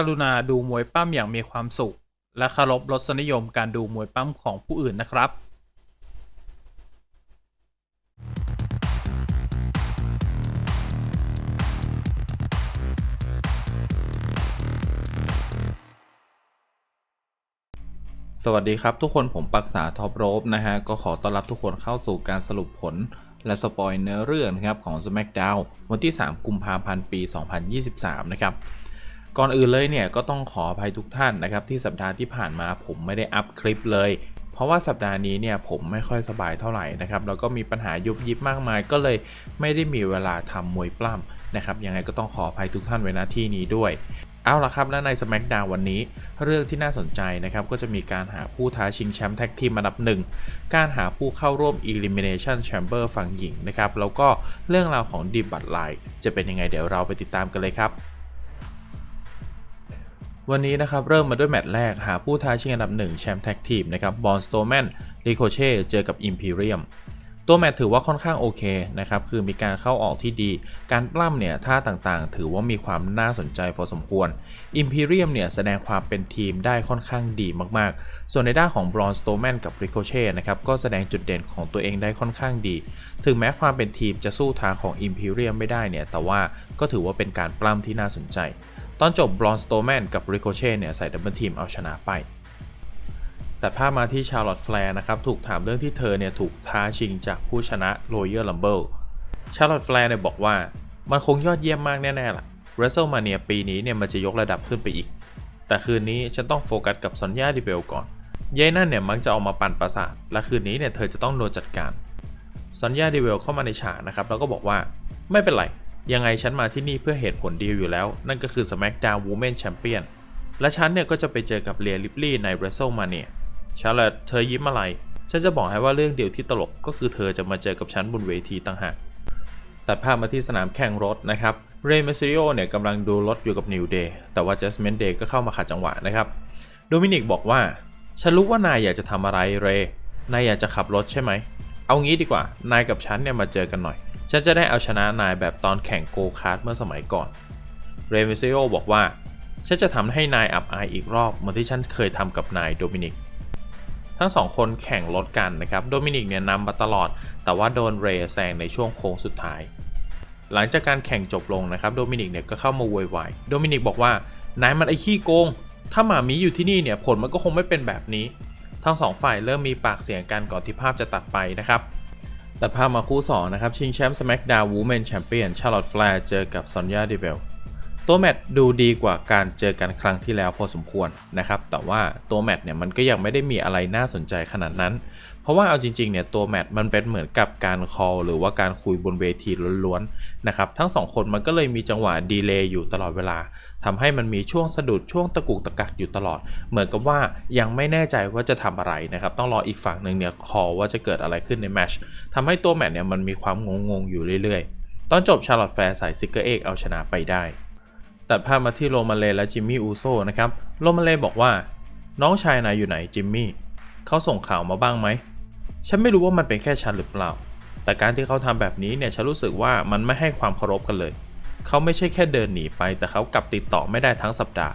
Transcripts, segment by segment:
กรุณาดูมวยปั้มอย่างมีความสุข และเคารพรสนิยมการดูมวยปั้มของผู้อื่นนะครับสวัสดีครับทุกคนผมปักษาท็อปโรบนะฮะ ก็ขอต้อนรับทุกคนเข้าสู่การสรุปผล และสปอยเนื้อเรื่องนะครับของ SmackDown วันที่ 3 กุมภาพันธ์ปี 2023 นะครับ ก่อนอื่นเลยเนี่ยก็ต้องขออภัยทุกท่านนะครับที่สัปดาห์ที่ผ่านมาผมไม่ได้อัพคลิปเลย เพราะว่าสัปดาห์นี้เนี่ยผมไม่ค่อยสบายเท่าไหร่นะครับแล้วก็มีปัญหายุบยิบมากมาย ก็เลยไม่ได้มีเวลาทำมวยปล้ำนะครับยังไงก็ต้องขออภัยทุกท่านไว้ณที่นี้ด้วยเอาละครับและใน SmackDown วันนี้ เรื่องที่น่าสนใจนะครับก็จะมีการหาผู้ท้าชิงแชมป์แท็กทีมอันดับหนึ่งการหาผู้เข้าร่วม Elimination Chamber ฝั่งหญิงนะครับแล้วก็เรื่องราวของดีบัตไลน์จะเป็นยังไงเดี๋ยวเราไปติดตามกันเลยครับ วันนี้นะครับเริ่มมาด้วยแมตช์แรกหาผู้ท้าชิงอันดับ 1 แชมป์แท็กทีมนะครับบอลสโตแมนริโคเช่เจอกับ Imperium ตัวแมตช์ถือว่าค่อนข้างโอเคนะครับ คือมีการเข้าออกที่ดี การปล้ำเนี่ยท่าต่างๆ ถือว่ามีความน่าสนใจพอสมควร Imperium เนี่ยแสดงความเป็นทีมได้ค่อนข้างดีมากๆ ส่วนในด้านของ Braun Strowman กับ Ricochet นะครับก็แสดงจุดเด่นของตัวเองได้ค่อนข้างดี ถึงแม้ความเป็นทีมจะสู้ทางของ Imperium ไม่ได้เนี่ย แต่ว่าก็ถือว่าเป็นการปล้ำที่น่าสนใจ ตอนจบ Braun Strowman กับ Ricochet เนี่ยใส่ดับเบิลทีมเอาชนะไป แต่ภาพมาที่ชาร์ลอตแฟร์นะครับถูกถามเรื่องที่เธอเนี่ยถูกท้าชิงจากผู้ชนะ Royal Rumble ชาร์ลอตแฟร์เนี่ยบอกว่ามันคงยอดเยี่ยมมากแน่ๆล่ะ WrestleMania ปีนี้เนี่ยมันจะยกระดับขึ้นไปอีก แต่คืนนี้ฉันต้องโฟกัสกับซอนยาดิเบลก่อนเยนั่นเนี่ยมักจะออกมาปั่นประสาท และคืนนี้เนี่ยเธอจะต้องโดนจัดการซอนยาดิเบลเข้ามาในฉากนะครับแล้วก็บอกว่าไม่เป็นไร ยังไงฉันมาที่นี่เพื่อเหตุผลเดียวอยู่แล้ว นั่นก็คือ SmackDown Women Champion และฉันเนี่ยก็จะไปเจอกับเรียลิปลี่ใน WrestleMania ชาร์ลอตเธอยิ้มอะไร ฉันจะบอกให้ว่าเรื่องเดียวที่ตลกก็คือเธอจะมาเจอกับฉันบนเวทีต่างหากตัดภาพมาที่สนามแข่งรถนะครับ เรย์เมซิโอเนี่ยกำลังดูรถอยู่กับนิวเดย์แต่ว่า Judgment Day ก็เข้ามาขัดจังหวะนะครับโดมินิกบอกว่า ฉันรู้ว่านายอยากจะทำอะไรเรย์นายอยากจะขับรถใช่ไหม เอางี้ดีกว่า นายกับฉันเนี่ยมาเจอกันหน่อย ฉันจะได้เอาชนะนายแบบตอนแข่งโกคาร์ดเมื่อสมัยก่อน เรเมซิโอบอกว่า ฉันจะทำให้นายอับอายอีกรอบเหมือนที่ฉันเคยทำกับนายโดมินิก ทั้งสองคนแข่งรถกันนะครับ โดมินิกเนี่ยนำมาตลอด แต่ว่าโดนเรย์แซงในช่วงโค้งสุดท้าย หลังจากการแข่งจบลงนะครับ โดมินิกเนี่ยก็เข้ามาโวยวาย โดมินิกบอกว่านายมันไอ้ขี้โกง ถ้าหมามีอยู่ที่นี่เนี่ยผลมันก็คงไม่เป็นแบบนี้ ทั้งสองฝ่ายเริ่มมีปากเสียงกันก่อนที่ภาพจะตัดไปนะครับ ตัดภาพมาคู่ 2 นะครับ ชิงแชมป์ SmackDown Women Champion Charlotte Flair เจอกับ Sonya Deville ตัวแมตช์ดูดีกว่าการเจอกันครั้งที่แล้วพอสมควรนะครับ แต่ว่าตัวแมตช์เนี่ยมันก็ยังไม่ได้มีอะไรน่าสนใจขนาดนั้น เพราะว่าเอาจริงๆเนี่ยตัวแมตช์มันเป็นเหมือนกับการคอลหรือว่าการคุยบนเวทีล้วนๆนะครับทั้งสองคนมันก็เลยมีจังหวะดีเลย์อยู่ตลอดเวลาทำให้มันมีช่วงสะดุดช่วงตะกุกตะกักอยู่ตลอด เหมือนกับว่ายังไม่แน่ใจว่าจะทำอะไรนะครับต้องรออีกฝั่งหนึ่งเนี่ยคอลว่าจะเกิดอะไรขึ้นในแมช์ทำให้ตัวแมตช์เนี่ยมันมีความงงๆอยู่เรื่อยๆ ตอนจบชาร์ลอตแฟร์ใส่ซิกเกอร์เอกเอาชนะไปได้ตัดภาพมาที่โรมาเลและจิมมี่อูโซนะครับ โรมาเลบอกว่า น้องชายนายอยู่ไหนจิมมี่เขาส่งข่าวมาบ้างไหม ฉันไม่รู้ว่ามันเป็นแค่ฉันหรือเปล่า แต่การที่เขาทำแบบนี้เนี่ยฉันรู้สึกว่ามันไม่ให้ความเคารพกันเลย เขาไม่ใช่แค่เดินหนีไป แต่เขากลับติดต่อไม่ได้ทั้งสัปดาห์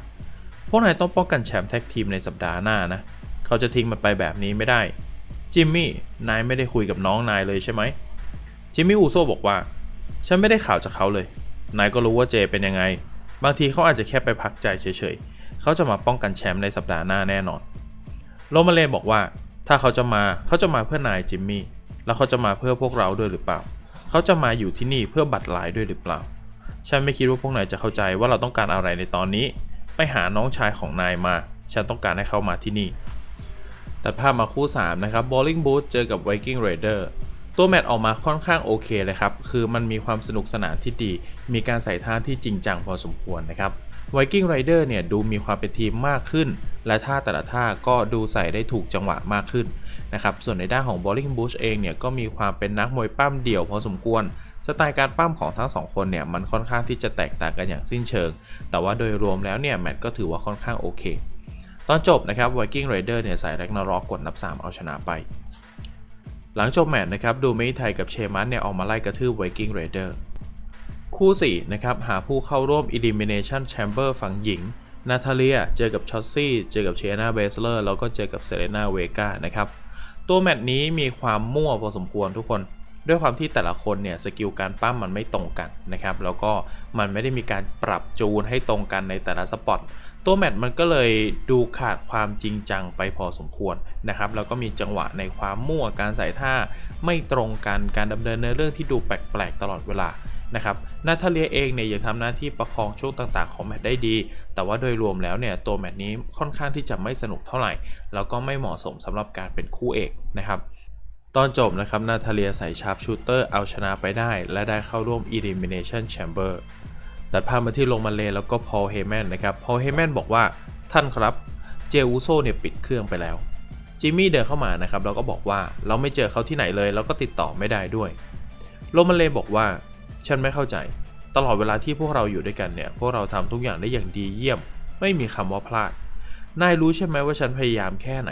พวกนายต้องป้องกันแชมป์แท็กทีมในสัปดาห์หน้านะ เขาจะทิ้งมันไปแบบนี้ไม่ได้ จิมมี่ นายไม่ได้คุยกับน้องนายเลยใช่ไหม จิมมี่อูโซบอกว่า ฉันไม่ได้ข่าวจากเขาเลย นายก็รู้ว่าเจเป็นยังไง บางทีเขาอาจจะแค่ไปพักใจเฉยๆ เขาจะมาป้องกันแชมป์ในสัปดาห์หน้าแน่นอน โรมาเลนบอกว่า ถ้าเขาจะมาเขาจะมาเพื่อนายจิมมี่แล้วเขาจะมาเพื่อพวกเราด้วยหรือเปล่า เขาจะมาอยู่ที่นี่เพื่อบัตรหลายด้วยหรือเปล่า ฉันไม่คิดว่าพวกนายจะเข้าใจว่าเราต้องการอะไรในตอนนี้ ไปหาน้องชายของนายมา ฉันต้องการให้เขามาที่นี่ ตัดภาพมาคู่ 3 นะครับ Bowling Boot เจอกับ Viking Raider ตัวแมตช์ออกมาค่อนข้างโอเคเลยครับ คือมันมีความสนุกสนานที่ดี มีการใส่ท่าที่จริงจังพอสมควรนะครับ Viking Rider เนี่ยดูมีความเป็นทีมมากขึ้น และท่าแต่ละท่าก็ดูใส่ได้ถูกจังหวะมากขึ้นนะครับ ส่วนในด้านของ Bowling Bush เองเนี่ยก็มีความเป็นนักมวยปั้มเดี่ยวพอสมควร สไตล์การปั้มของทั้งสองคนเนี่ยมันค่อนข้างที่จะแตกต่างกันอย่างสิ้นเชิง แต่ว่าโดยรวมแล้วเนี่ยแมตช์ก็ถือว่าค่อนข้างโอเค ตอนจบนะครับ Viking Rider เนี่ยใส่แร็กนารอกกดนับ 3 เอาชนะไปหลังจบแมตช์นะครับ ดูเมทไทยกับเชมันเนี่ยออกมาไล่กระทืบ Viking Raider คู่4นะครับหาผู้เข้าร่วม Elimination Chamber ฝั่งหญิงนาทาเลียเจอกับชอตซี่ เจอกับเชนาเบสเลอร์แล้วก็เจอกับเซเลนาเวกานะครับ ตัวแมตช์นี้มีความมั่วพอสมควรทุกคน ด้วยความที่แต่ละคนเนี่ยสกิลการปั้มมันไม่ตรงกันนะครับ แล้วก็มันไม่ได้มีการปรับจูนให้ตรงกันในแต่ละสปอต ตัวแมตช์มันก็เลยดูขาดความจริงจังไปพอสมควรนะครับ แล้วก็มีจังหวะในความมั่วการใส่ท่าไม่ตรงกัน การดำเนินเนื้อเรื่องที่ดูแปลกๆตลอดเวลา นะครับนาทาเลียเองเนี่ยยังทำหน้าที่ประคองช่วงต่างๆ ของแมตช์ได้ดี แต่ว่าโดยรวมแล้วเนี่ยตัวแมตช์นี้ค่อนข้างที่จะไม่สนุกเท่าไหร่ แล้วก็ไม่เหมาะสมสำหรับการเป็นคู่เอกนะครับตอนจบนะครับนาทาเลียใส่ชาร์ปชูเตอร์เอาชนะไปได้ และได้เข้าร่วม Elimination Chamber ตัดภาพมาที่โรมันเลนแล้วก็พอลเฮแมนนะครับพอลเฮแมนบอกว่าท่านครับเจอูโซเนี่ยปิดเครื่องไปแล้วจิมมี่เดินเข้ามานะครับแล้วก็บอกว่าเราไม่เจอเขาที่ไหนเลย แล้วก็ติดต่อไม่ได้ด้วย โรมันเลนบอกว่า ฉันไม่เข้าใจ ตลอดเวลาที่พวกเราอยู่ด้วยกันเนี่ย พวกเราทำทุกอย่างได้อย่างดีเยี่ยม ไม่มีคำว่าพลาด นายรู้ใช่ไหมว่าฉันพยายามแค่ไหน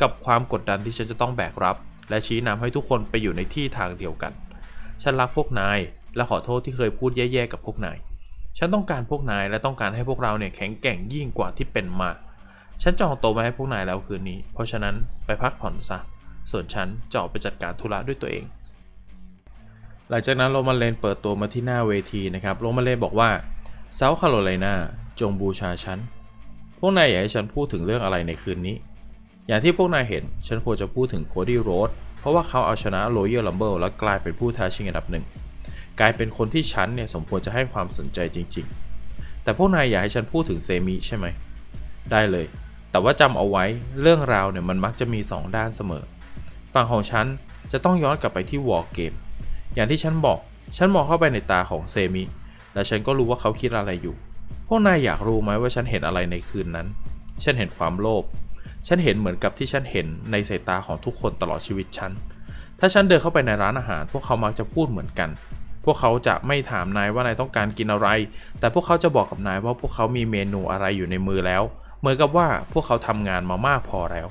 กับความกดดันที่ฉันจะต้องแบกรับ และชี้นำให้ทุกคนไปอยู่ในที่ทางเดียวกัน ฉันรักพวกนาย และขอโทษที่เคยพูดแย่ๆกับพวกนาย ฉันต้องการพวกนายและต้องการให้พวกเราเนี่ยแข็งแกร่งยิ่งกว่าที่เป็นมา ฉันจองโต๊ะไว้ให้พวกนายแล้วคืนนี้ เพราะฉะนั้นไปพักผ่อนซะ ส่วนฉันจะออกไปจัดการธุระด้วยตัวเอง ลังจากนั้นโรมันเลนเปิดตัวมาที่หน้าเวทีนะครับโรมันเลนบอกว่าเซาท์แคโรไลนาจงบูชาฉัน พวกนายอยากให้ฉันพูดถึงเรื่องอะไรในคืนนี้ อย่างที่พวกนายเห็น ฉันควรจะพูดถึงโคดี้โรดเพราะว่าเขาเอาชนะโรเยอร์ลัมเบิลและกลายเป็นผู้ท้าชิงอันดับหนึ่ง กลายเป็นคนที่ฉันเนี่ยสมควรจะให้ความสนใจจริง ๆ แต่พวกนายอยากให้ฉันพูดถึงเซมิใช่ไหม ได้เลย แต่ว่าจำเอาไว้เรื่องราวเนี่ยมันมักจะมี 2 ด้านเสมอ ฝั่งของฉันจะต้องย้อนกลับไปที่วอร์เกม อย่างที่ฉันบอก ฉันมองเข้าไปในตาของเซมิ และฉันก็รู้ว่าเขาคิดอะไรอยู่ พวกนายอยากรู้ไหมว่าฉันเห็นอะไรในคืนนั้น ฉันเห็นความโลภ ฉันเห็นเหมือนกับที่ฉันเห็นในสายตาของทุกคนตลอดชีวิตฉัน ถ้าฉันเดินเข้าไปในร้านอาหาร พวกเขามักจะพูดเหมือนกัน พวกเขาจะไม่ถามนายว่านายต้องการกินอะไร แต่พวกเขาจะบอกกับนายว่าพวกเขามีเมนูอะไรอยู่ในมือแล้ว เหมือนกับว่าพวกเขาทำงานมามากพอแล้ว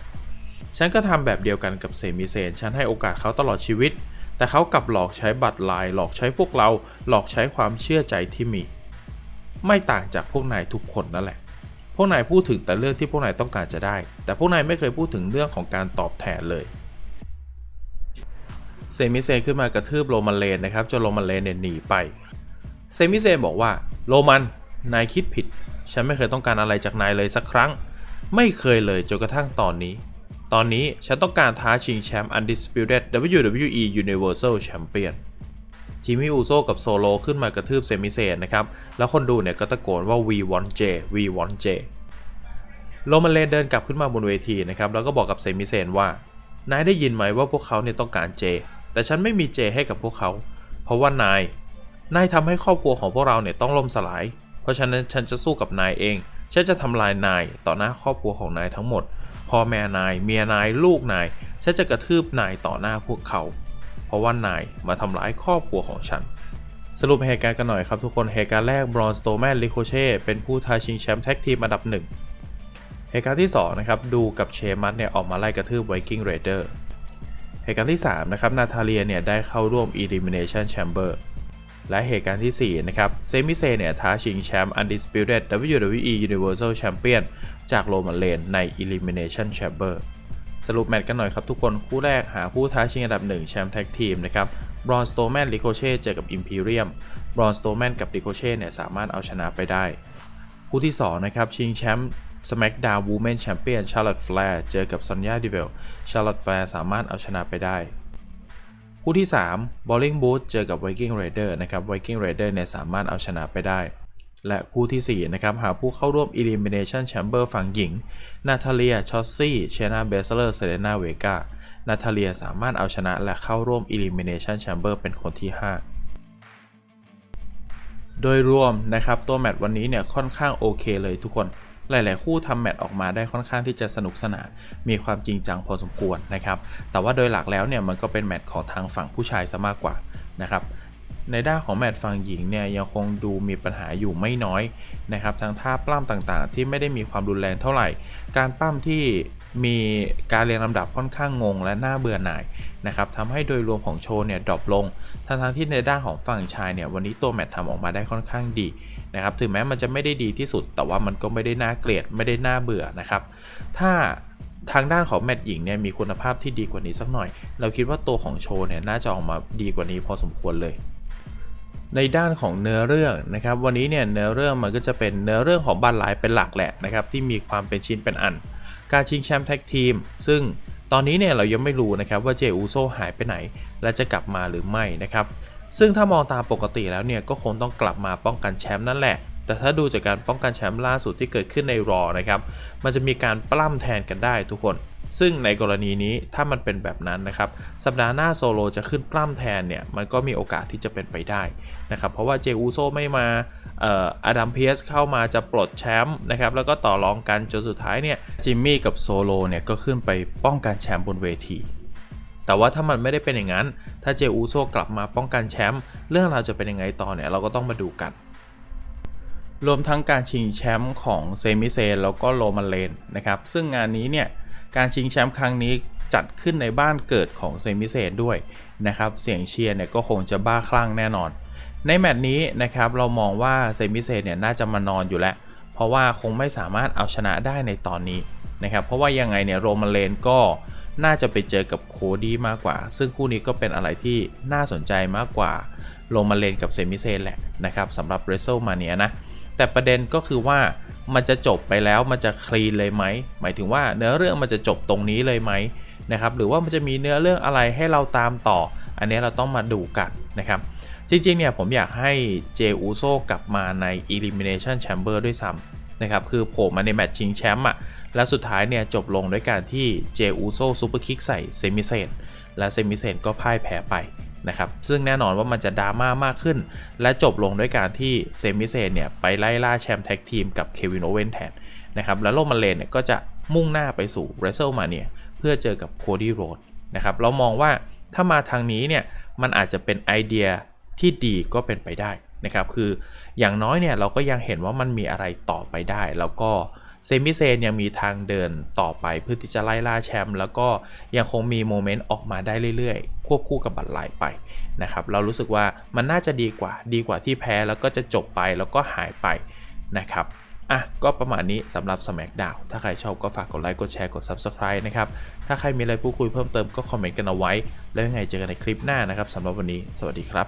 ฉันก็ทำแบบเดียวกันกับเซมิเซน ฉันให้โอกาสเขาตลอดชีวิต แต่เขากลับหลอกใช้บัตรลายหลอกใช้พวกเราหลอกใช้ความเชื่อใจที่มี ไม่ต่างจากพวกนายทุกคนนั่นแหละ พวกนายพูดถึงแต่เรื่องที่พวกนายต้องการจะได้ แต่พวกนายไม่เคยพูดถึงเรื่องของการตอบแทนเลยเซมิเซนขึ้นมากระทืบโรมันเลนนะครับจนโรมันเลนเนี่ยหนีไปเซมิเซนบอกว่าโรมันนายคิดผิด ฉันไม่เคยต้องการอะไรจากนายเลยสักครั้ง ไม่เคยเลยจนกระทั่งตอนนี้ ตอนนี้ฉันต้องการท้าชิงแชมป์ Undisputed WWE Universal Champion จิมมี่อูโซกับโซโลขึ้นมากระทืบเซมิเซนนะครับ แล้วคนดูเนี่ยก็ตะโกนว่า We want J We want J โรมันเลนเดินกลับขึ้นมาบนเวทีนะครับ แล้วก็บอกกับเซมิเซนว่า นายได้ยินไหมว่าพวกเขาเนี่ยต้องการเจ แต่ฉันไม่มีเจให้กับพวกเขา เพราะว่านาย นายทำให้ครอบครัวของพวกเราเนี่ยต้องล่มสลาย เพราะฉะนั้นฉันจะสู้กับนายเอง ฉันจะทำลายนายต่อหน้าครอบครัวของนายทั้งหมด พ่อแม่นาย เมียนายลูกนายฉันจะกระทืบนายต่อหน้าพวกเขา เพราะว่านายมาทำร้ายครอบครัวของฉัน สรุปเหตุการณ์กันหน่อยครับทุกคนเหตุการณ์แรกบรอนสโตแมนลิโคเช่เป็นผู้ท้าชิงแชมป์แท็กทีมอันดับหนึ่งเหตุการณ์ที่2นะครับดูกับเชมัสเนี่ยออกมาไล่กระทืบไวกิ้งเรเดอร์เหตุการณ์ที่3นะครับนาทาเลียเนี่ยได้เข้าร่วม Elimination Chamber และเหตุการณ์ที่ 4 นะครับ เซมิเซเนี่ยท้าชิงแชมป์ Undisputed WWE Universal Champion จากโรมันเลนใน Elimination Chamber สรุปแมตช์กันหน่อยครับทุกคน คู่แรกหาผู้ท้าชิงอันดับ 1 แชมป์แท็กทีมนะครับบรอนสโตแมนลิโคเช่เจอกับ Imperium บรอนสโตแมนกับลิโคเช่เนี่ยสามารถเอาชนะไปได้ คู่ที่ 2 นะครับ ชิงแชมป์ SmackDown Women Champion Charlotte Flair เจอกับ Sonya Deville Charlotte Flair สามารถเอาชนะไปได้ คู่ที่ 3 Bowling Booth เจอกับ Viking Raider นะครับ Viking Raider เนี่ยสามารถเอาชนะไปได้ และคู่ที่ 4 นะครับ หาผู้เข้าร่วม Elimination Chamber ฝั่งหญิง นาทาเลีย ชอสซี่ เชนาเบสเลอร์ เซเลนาเวกานาทาเลียสามารถเอาชนะและเข้าร่วม Elimination Chamber เป็นคนที่ 5โดยรวมนะครับ ตัวแมตช์วันนี้เนี่ยค่อนข้างโอเคเลยทุกคน หลาย ๆ คู่ทำแมตช์ออกมาได้ค่อนข้างที่จะสนุกสนานมีความจริงจังพอสมควรนะครับ แต่ว่าโดยหลักแล้วเนี่ยมันก็เป็นแมตช์ของทางฝั่งผู้ชายซะมากกว่านะครับในด้านของแมตช์ฝั่งหญิงเนี่ยยังคงดูมีปัญหาอยู่ไม่น้อยนะครับทั้งท่าปล้ำต่างๆ ที่ไม่ได้มีความรุนแรงเท่าไหร่ การปล้ำที่ มีการเรียงลำดับค่อนข้างงงและน่าเบื่อหน่ายนะครับทำให้โดยรวมของโชว์เนี่ยดรอปลงทั้งๆที่ในด้านของฝั่งชายเนี่ยวันนี้ตัวแมตช์ทำออกมาได้ค่อนข้างดีนะครับถึงแม้มันจะไม่ได้ดีที่สุด แต่ว่ามันก็ไม่ได้น่าเกลียดไม่ได้น่าเบื่อนะครับ ถ้าทางด้านของแมตช์หญิงเนี่ยมีคุณภาพที่ดีกว่านี้สักหน่อย เราคิดว่าตัวของโชว์เนี่ยน่าจะออกมาดีกว่านี้พอสมควรเลยในด้านของเนื้อเรื่องนะครับ วันนี้เนี่ยเนื้อเรื่องมันก็จะเป็นเนื้อเรื่องของบ้านหลายเป็นหลักแหละนะครับที่มีความเป็นชิ้นเป็นอัน การชิงแชมป์แท็กทีม ซึ่งตอนนี้เนี่ยเรายังไม่รู้นะครับว่าเจอูโซหายไปไหน และจะกลับมาหรือไม่นะครับซึ่งถ้ามองตามปกติแล้วเนี่ยก็คงต้องกลับมาป้องกันแชมป์นั่นแหละ แต่ถ้าดูจากการป้องกันแชมป์ล่าสุดที่เกิดขึ้นในรอนะครับ มันจะมีการปล้ำแทนกันได้ทุกคน ซึ่งในกรณีนี้ถ้ามันเป็นแบบนั้นนะครับ สัปดาห์หน้าโซโลจะขึ้นปล้ำแทนเนี่ย มันก็มีโอกาสที่จะเป็นไปได้นะครับ เพราะว่าเจอูโซไม่มาเอ่ออดัมเพียสเข้ามาจะปลดแชมป์นะครับ แล้วก็ต่อรองกันจนสุดท้ายเนี่ย จิมมี่กับโซโลเนี่ยก็ขึ้นไปป้องกันแชมป์บนเวทีแต่ว่าถ้ามันไม่ได้เป็นอย่างนั้น ถ้าเจอูโซกลับมาป้องกันแชมป์ เรื่องราวจะเป็นยังไงต่อเนี่ย เราก็ต้องมาดูกัน รวมทั้งการชิงแชมป์ของเซมิเซนแล้วก็โรมันเลนนะครับ ซึ่งงานนี้เนี่ย การชิงแชมป์ครั้งนี้จัดขึ้นในบ้านเกิดของเซมิเซนด้วยนะครับ เสียงเชียร์เนี่ยก็คงจะบ้าคลั่งแน่นอน ในแมตช์นี้นะครับเรามองว่าเซมิเซนเนี่ยน่าจะมานอนอยู่แล้ว เพราะว่าคงไม่สามารถเอาชนะได้ในตอนนี้นะครับเพราะว่ายังไงเนี่ยโรมันเลนก็น่าจะไปเจอกับโคดี้มากกว่า ซึ่งคู่นี้ก็เป็นอะไรที่น่าสนใจมากกว่าโรมันเลนกับเซมิเซนแหละนะครับสำหรับ w r e s t l e m a n i a นะ แต่ประเด็นก็คือว่ามันจะจบไปแล้วมันจะคลีนเลยไหมหมายถึงว่าเนื้อเรื่องมันจะจบตรงนี้เลยไหมนะครับหรือว่ามันจะมีเนื้อเรื่องอะไรให้เราตามต่อ อันนี้เราต้องมาดูกันนะครับจริงๆเนี่ยผมอยากให้เจอูโซกลับมาใน Elimination Chamber ด้วยซ้ำนะครับคือโผล่มาในแมตช์ชิงแชมป์อะและสุดท้ายเนี่ยจบลงด้วยการที่เจอูโซซูเปอร์คิกใส่เซมิเซนและเซมิเซนก็พ่ายแพ้ไป นะครับซึ่งแน่นอนว่ามันจะดราม่ามากขึ้น และจบลงด้วยการที่เซมิเซนเนี่ยไปไล่ล่าแชมป์แท็กทีมกับเควินโอเวนแทนนะครับแล้วโรมันเลนเนี่ยก็จะมุ่งหน้าไปสู่ w r e s t l e m a n i a เพื่อเจอกับโคดี้โรดนะครับเรามองว่าถ้ามาทางนี้เนี่ยมันอาจจะเป็นไอเดียที่ดีก็เป็นไปได้นะครับคืออย่างน้อยเนี่ยเราก็ยังเห็นว่ามันมีอะไรต่อไปได้ แล้วก็ เซมิเซนยังมีทางเดินต่อไปเพื่อที่จะไล่ล่าแชมป์แล้วก็ยังคงมีโมเมนต์ออกมาได้เรื่อยๆ ควบคู่กับบัตรลายไปนะครับเรารู้สึกว่ามันน่าจะดีกว่าดีกว่าที่แพ้แล้วก็จะจบไปแล้วก็หายไปนะครับอะก็ประมาณนี้สำหรับ SmackDown ถ้าใครชอบก็ฝากกดไลค์กดแชร์กด Subscribe นะครับ ถ้าใครมีอะไรพูดคุยเพิ่มเติมก็คอมเมนต์กันเอาไว้ แล้วยังไงเจอกันในคลิปหน้านะครับสำหรับวันนี้ สวัสดีครับ